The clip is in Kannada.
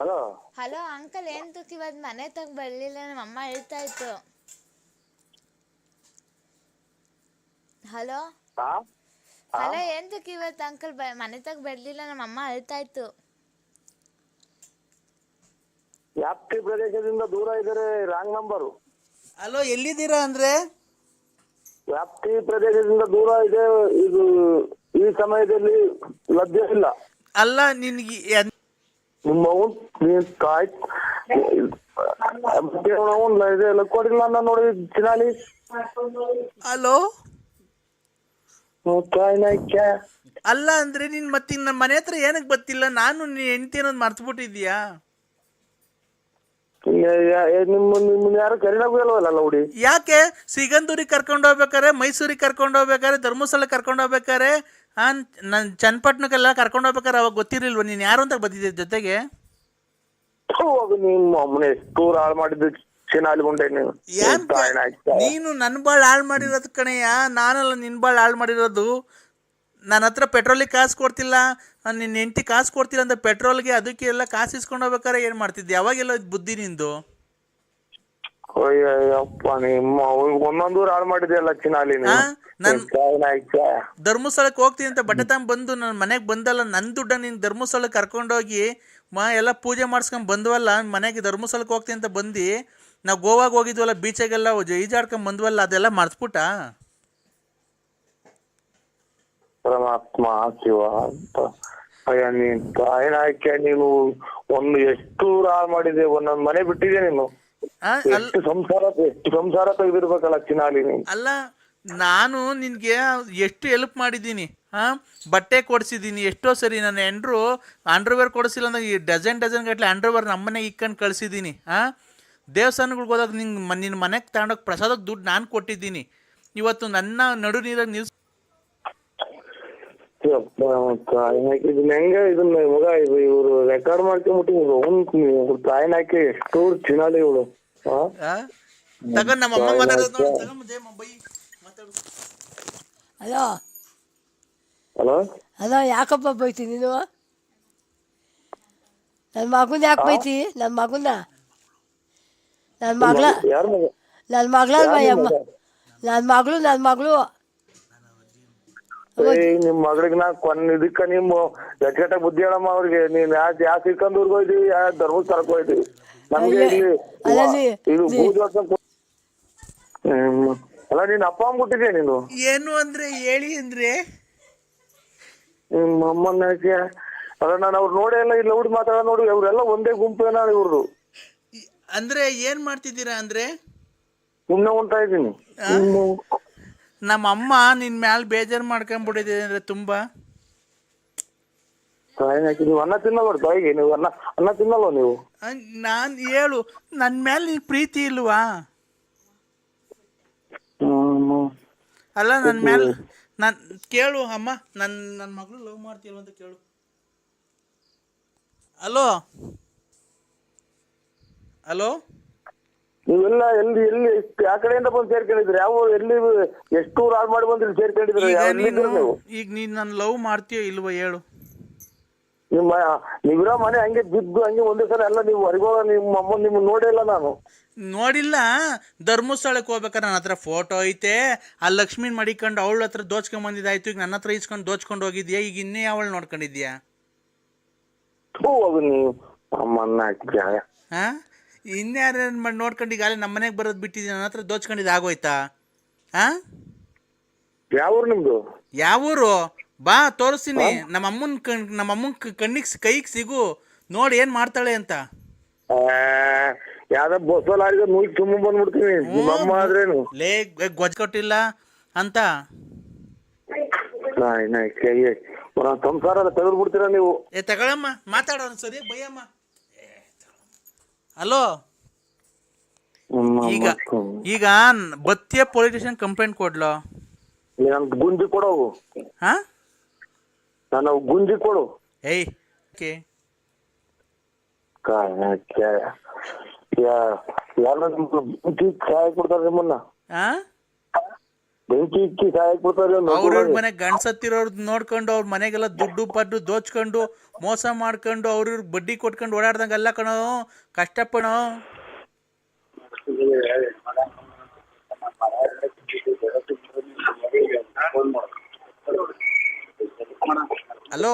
ಹಲೋ? ಹಲೋ ಅಂಕಲ್ ಏನ್ ತುಕ್ ಇವತ್ತು ಮನೆ ತಗ ಬರ್ಲಿಲ್ಲ ನಮ್ಮ ಅಮ್ಮ ಹೇಳ್ತಾ ಇತ್ತು. ಹಲೋ? ಹಾ? ಹಲೋ ಏನ್ ತುಕ್ ಇವತ್ತು ಅಂಕಲ್? ಬ ಮನೆ ತಗ ಬರ್ಲಿಲ್ಲ ನಮ್ಮ ಅಮ್ಮ ಹೇಳ್ತಾ ಇತ್ತು. ವ್ಯಾಪ್ತಿ ಪ್ರದೇಶದಿಂದ ದೂರ ಇದ್ದಾರೆ ರಾಂಗ್ ನಂಬರು ಅಲೋ ಎಲ್ಲಿದ್ದೀರಾ ಅಂದ್ರೆ? ವ್ಯಾಪ್ತಿ ಪ್ರದೇಶದಿಂದ ದೂರ ಇದೆ ಇದು ಈ ಸಮಯದಲ್ಲಿ ಲಭ್ಯ ಇಲ್ಲ. ಅಲ್ಲ ನಿನ್ಗೆ ಎನ್- ನಿಮ್ಮ ಅವನ್ ನೀನ್ ಕಾಯ್ ಕೊಡಿಲ್ಲ ನಾನು ನೋಡಿ ಚಿನಾಲಿ. ನಾಯ್ಕ ಅಲ್ಲ ಅಂದ್ರೆ ನಿನ್ ಮತ್ತೆ ನನ್ನ ಮನೆ ಹತ್ರ ಏನಕ್ಕೆ ಬತ್ತಿಲ್ಲ? ನಾನು ನೀನ್ ಹೆಂಡತಿ ಅನ್ನೋದು ಮರ್ತ್ಬಿಟ್ಟಿದ್ಯಾ ನಿಮ್ಮನ್ನ ಯಾರು ಇಲ್ವಲ್ಲ ನೋಡಿ ಯಾಕೆ? ಸಿಗಂದೂರಿಗೆ ಕರ್ಕೊಂಡು ಹೋಗ್ಬೇಕಾರೆ ಮೈಸೂರಿಗೆ ಕರ್ಕೊಂಡು ಹೋಗ್ಬೇಕಾರೆ ಧರ್ಮಸ್ಥಳ ಕರ್ಕೊಂಡು ಹೋಗ್ಬೇಕಾರೆ ನನ್ ನಾನು ಚನ್ನಪಟ್ಟಣಕ್ಕೆಲ್ಲ ಕರ್ಕೊಂಡು ಹೋಗ್ಬೇಕಾರೆ ಅವಾಗ ಗೊತ್ತಿರ್ಲಿಲ್ವ? ನೀನು ಯಾರು ಅಂತ ಬಂದಿದ್ದೆ ಜೊತೆಗೆ? ಹೋಗು ನಿಮ್ಮ ಅಮ್ಮನೆ ಎಷ್ಟು ಹಾಳು ಮಾಡಿದ್ದು ನೀನು. ಏನ್ ಕಾಯ್ ನೀನು ನನ್ನ ಬಾಳ್ ಹಾಳು ಮಾಡಿರೋದು ಕಣಯ್ಯ. ನಾನಲ್ಲ ನಿನ್ನ ಬಾಳ್ ಹಾಳು ಮಾಡಿರೋದು. ನನ್ನ ಹತ್ರ ಪೆಟ್ರೋಲಿಗೆ ಕಾಸು ಕೊಡ್ತಿಲ್ಲ ನಿನ್ನ ಹೆಂಡತಿ ಕಾಸು ಕೊಡ್ತಿಲ್ಲ ಅಂತ ಪೆಟ್ರೋಲ್ಗೆ ಅದಕ್ಕೆ ಎಲ್ಲ ಕಾಸು ಇಸ್ಕೊಂಡು ಹೋಗ್ಬೇಕಾರೆ ಏನು ಮಾಡ್ತಿದ್ದೆ? ಯಾವಾಗೆಲ್ಲ ಬುದ್ಧಿ ನಿಂದು? ಅಯ್ಯಪ್ಪ ನಿಮ್ಮ ಅವ್ನಿಗೆ ಒಂದೊಂದು ಹಾಳು ಮಾಡಿದೆಯಲ್ಲ ಚಿನಾಲಿ ಆ? ನನ್- ಕಾಯ್ ನಾಯ್ಕ ಧರ್ಮಸ್ಥಳಕ್ಕೆ ಹೋಗ್ತೀನಿ ಅಂತ ಬಟ್ಟೆ ತಗೊಂಡ್ ಬಂದು ನನ್ನ ಮನೆಗೆ ಬಂದಲ್ಲ ನನ್ನ ದುಡ್ಡ ನೀನು ಧರ್ಮಸ್ಥಳಕ್ಕೆ ಕರ್ಕೊಂಡೋಗಿ ಮಾ ಎಲ್ಲ ಪೂಜೆ ಮಾಡಿಸ್ಕೊಂಡ್ ಬಂದ್ವಲ್ಲ ಮನೆಗೆ ಧರ್ಮಸ್ಥಳಕ್ಕೆ ಹೋಗ್ತೀನಿ ಅಂತ ಬಂದು ನಾವು ಗೋವಾಗ ಹೋಗಿದ್ವಲ್ಲ ಬೀಚಾಗೆಲ್ಲ ಈಜಾಡ್ಕೊಂಡ್ ಬಂದ್ವಲ್ಲ ಅದೆಲ್ಲ ಮರ್ತ್ಬಿಟ್ಟ? ಪರಮಾತ್ಮ ಶಿವ ಅಂತ ಅಯ್ಯ ಅಂತ. ಏನಾಯ್ಕೆ ನಾಯ್ಕ ನೀನು ಒಂದು ಎಷ್ಟು ಹಾಳು ಮಾಡಿದೆ ಒಂದೊಂದ್ ಮನೆ ಬಿಟ್ಟಿದೆ ನೀನು? ಎಷ್ಟು ಸಂಸಾರ ಎಷ್ಟು ಸಂಸಾರ ತೆಗೆದಿರ್ಬೇಕಲ್ಲ ಚಿನಾಲಿ ನೀನು? ಅಲ್ಲ ನಾನು ನಿನಗೆ ಎಷ್ಟು ಹೆಲ್ಪ್ ಮಾಡಿದ್ದೀನಿ ಹಾ ಬಟ್ಟೆ ಕೊಡಿಸಿದ್ದೀನಿ ಎಷ್ಟೋ ಸರಿ ನನ್ನ ಎಂಡ್ರು ಅಂಡರ್ವೇರ್ ಕೊಡಿಸಿಲ್ಲ ಅಂದ್ರೆ ಈ ಡಜನ್ ಡಜನ್ ಗಟ್ಟಲೆ ಅಂಡರ್ವೇರ್ ನಮ್ಮನೆ ಇಕ್ಕಂಡು ಕಳಿಸಿದ್ದೀನಿ ಹಾಂ ದೇವಸ್ಥಾನಗಳಿಗೆ ಹೋದಾಗ ನಿಂಗೆ ನಿನ್ನ ಮನೆಗೆ ತಗೊಂಡೋಗಿ ಪ್ರಸಾದಕ್ಕೆ ದುಡ್ಡು ನಾನು ಕೊಟ್ಟಿದ್ದೀನಿ. ಇವತ್ತು ನನ್ನ ನಡು ನೀರಾಗ ನಿಲ್ಸ್ ಇದನ್ನ ಹೆಂಗ ಇದನ್ನ ಮಗ ಇದು ಇವ್ರು ರೆಕಾರ್ಡ್ ಮಾಡ್ಕೊಂಬಿಟ್ಟು ಅವ್ನು ಕಾಯ್ ನಾಯ್ಕ ಎಷ್ಟು ಚಿನಾಲಿ ಇವಳು. ಹಾ ತಗೊಂಡು ನಮ್ಮ ಅಮ್ಮ ಮಾತಾಡೋದು ಹಲೋ? ಹಲೋ? ಹಲೋ ಯಾಕಪ್ಪ ಬೈತಿ ನೀನು? ನನ್ನ ಮಗನ ಯಾಕೆ ಬೈತಿ? ನನ್ನ ಮಗನ? ನನ್ನ ಮಗಳ ನನ್ ನನ್ನ ಮಗಳ ಅಮ್ಮ ನನ್ನ ಮಗಳು ನನ್ನ ಮಗಳು. ಏಯ್ ನಿಮ್ ಮಗಳಿಗ್ ನಾ ಕೊನ್ ಇದಕ್ಕ ನಿಮ್ಮ ಎಟ್ಟ ಬುದ್ಧಿ ಹೇಳಮ್ಮ ಅವ್ರಿಗೆ? ನೀನ್ ಯಾ ಯಾ ಊರ್ಗ್ ಹೋಯ್ದಿವಿ ಯಾ ಧರ್ಮಸ್ಥಳಕ್ ಹೋಯ್ತಿವಿ ನಮ್ಗೆ ಇಲ್ಲಿ ಇದು ಅಲ್ಲ ನೀನ್ ಅಪ್ಪ ಅಮ್ಮ ಕೊಟ್ಟಿದ್ಯಾ ನೀನು? ಏನು ಅಂದ್ರೆ ಹೇಳಿ ಅಂದ್ರೆ? ನಿಮ್ಮ ಅಮ್ಮನ ಯಾಕೆ? ಅಲ್ಲ ನಾನು ಅವ್ರು ನೋಡೇ ಇಲ್ಲ ಇಲ್ಲ ಹುಡ್ ಮಾತಾಡ ನೋಡಿ ಅವ್ರೆಲ್ಲ ಒಂದೇ ಗುಂಪು ಗುಂಪೇನ ಇವ್ರು ಅಂದ್ರೆ ಏನ್ ಮಾಡ್ತಿದ್ದೀರಾ ಅಂದ್ರೆ? ಸುಮ್ನೆ ಉಂಟಾ ಇದ್ದೀನಿ. ನಮ್ಮ ಅಮ್ಮ ನಿನ್ ಮ್ಯಾಲ್ ಬೇಜಾರು ಮಾಡ್ಕೊಂಬಿಟ್ಟಿದೆ ಅಂದ್ರೆ ತುಂಬ? ನೀವು ಅನ್ನ ತಿನ್ನಲ್ವ ತಾಯಿಗೆ ನೀವು ಅನ್ನ ಅನ್ನ ತಿನ್ನಲ್ವ ನೀವು? ನಾನು ಹೇಳು ನನ್ನ ಮೇಲೆ ನಿನ್ ಪ್ರೀತಿ ಇಲ್ವಾ? ಅಲ್ಲ ನನ್ನ ಮೇಲೆ ನಾನು ಕೇಳು ಅಮ್ಮ ನನ್ನ ನನ್ನ ಮಗಳು ಲವ್ ಮಾಡ್ತೀಲ್ವ ಅಂತ ಕೇಳು. ಹಲೋ ಹಲೋ ನೀವೆಲ್ಲ ಎಲ್ಲಿ ಎಲ್ಲಿ ಎಷ್ಟು ಆ ಕಡೆಯಿಂದ ಬಂದು ಸೇರ್ಕೊಂಡಿದ್ರಿ ಯಾವ ಎಲ್ಲಿ ಎಷ್ಟು ಹಾಳು ಮಾಡಿ ಬಂದ್ರಿ ಸೇರ್ಕೊಂಡಿದ್ರಿ ಈಗ ಯಾವ ನೀನು ಎಲ್ಲಿದ್ದೀರಿ ನೀವು? ಈಗ ನೀನು ನನ್ನ ಲವ್ ಮಾಡ್ತೀಯ ಇಲ್ವ ಹೇಳು. ನಿಮ್ಮ ನೀವಿರೋ ಮನೆ ಹಂಗೆ ಬಿದ್ದು ಹಂಗೆ ಒಂದೇ ಸಲ ಎಲ್ಲ ನೀವು ಹೊರಗೋಗ ನಿಮ್ಮ ಅಮ್ಮ ನಿಮ್ಮ ನೋಡೇ ಇಲ್ಲ ನಾನು. ನೋಡಿಲ್ಲ ಧರ್ಮಸ್ಥಳಕ್ಕೆ ಹೋಗ್ಬೇಕಾರೆ ನನ್ನ ಹತ್ರ ಫೋಟೋ ಐತೆ. ಆ ಲಕ್ಷ್ಮೀ ಮಡಿಕೊಂಡು ಅವಳ ಹತ್ರ ದೋಚ್ಕೊಂಡ್ ಬಂದಿದ್ದಾಯ್ತು. ಈಗ ನನ್ನ ಹತ್ರ ಇಸ್ಕೊಂಡು ದೋಚ್ಕೊಂಡು ಹೋಗಿದ್ಯಾ? ಈಗ ಇನ್ನೇ ಅವಳು ನೋಡ್ಕೊಂಡಿದ್ಯಾ? ಥೂ ಅದು ನೀವು ಅಮ್ಮನ್ನ ಹಾಂ ಇನ್ಯಾರು ಮಾಡಿ ನೋಡ್ಕೊಂಡು ಈಗಾಗಲೇ ನಮ್ಮ ಮನೆಗೆ ಬರೋದು ಬಿಟ್ಟಿದ್ದೀನಿ ನನ್ನ ಹತ್ರ ದೋಚ್ಕೊಂಡಿದ್ದು ಆಗೋಯ್ತಾ? ಹಾಂ ಯಾವ ಊರು ನಿಮ್ದು? ಯಾವೂರು? ಬಾ ತೋರಿಸ್ತೀನಿ. ನಮ್ಮ ಅಮ್ಮನ ಕಣ್ ನಮ್ಮ ಅಮ್ಮನ ಕಣ್ಣಿಗೆ ಕೈಗೆ ಸಿಗು. ನೋಡಿ ಏನು ಮಾಡ್ತಾಳೆ ಅಂತ. ಆ, ಯಾವ್ದೋ ಬಸ್ಸಲ್ಲಿ ಆಡಿದ್ರೆ ಮುಗಿ ತುಂಬ ಬಂದ್ಬಿಡ್ತೀನಿ. ನಿಮ್ಮ ಅಮ್ಮ ಆದ್ರೇನು? ಲೇ ಗೊಜ್ಜ ಕೊಟ್ಟಿಲ್ಲ ಅಂತ. ನಾಯ್ ನಾಯ್ ಕೈ ಒಂದೊಂದ್ ಸಂಸಾರ ಎಲ್ಲ ತೆಗೆದು ಬಿಡ್ತೀರಾ ನೀವು? ಏ ತಗೊಳಮ್ಮ. ಮಾತಾಡೋಣ ಸರಿ ಬೈಯಮ್ಮ. ಹಲೋ ಈಗ ಈಗ ಬತ್ತಿಯ ಪೊಲೀಸ್ ಸ್ಟೇಷನ್ ಕಂಪ್ಲೇಂಟ್ ಕೊಡ್ಲೋ? ನೀ ನನ್ಗೆ ಗುಂಜಿ ಕೊಡು ಹಾ? ನಾನು ಗುಂಜಿ ಕೊಡು. ಏಯ್ ಓಕೆ. ಯಾರ ಗುಂಜಿ ಚಾಯ್ ಕೊಡ್ತಾರೆ ನಿಮ್ಮನ್ನ? ಹಾಂ ಬೆಂಕಿ ಇಕ್ಕಿ ಸಾಯಕ್ ಬಿಡ್ತಾರೆ ಅವ್ರವ್ರ ಮನೆ ಗಂಡ್ಸತ್ತಿರೋರ್ ನೋಡ್ಕೊಂಡು ಅವ್ರ ಮನೆಗೆಲ್ಲ ದುಡ್ಡು ಪಡ್ಡು ದೋಚ್ಕೊಂಡು ಮೋಸ ಮಾಡ್ಕೊಂಡು ಅವ್ರವ್ರ ಬಡ್ಡಿ ಕೊಟ್ಕೊಂಡು ಓಡಾಡ್ದಂಗೆಲ್ಲ ಕಣೋ ಕಷ್ಟಪಣ ಹಲೋ.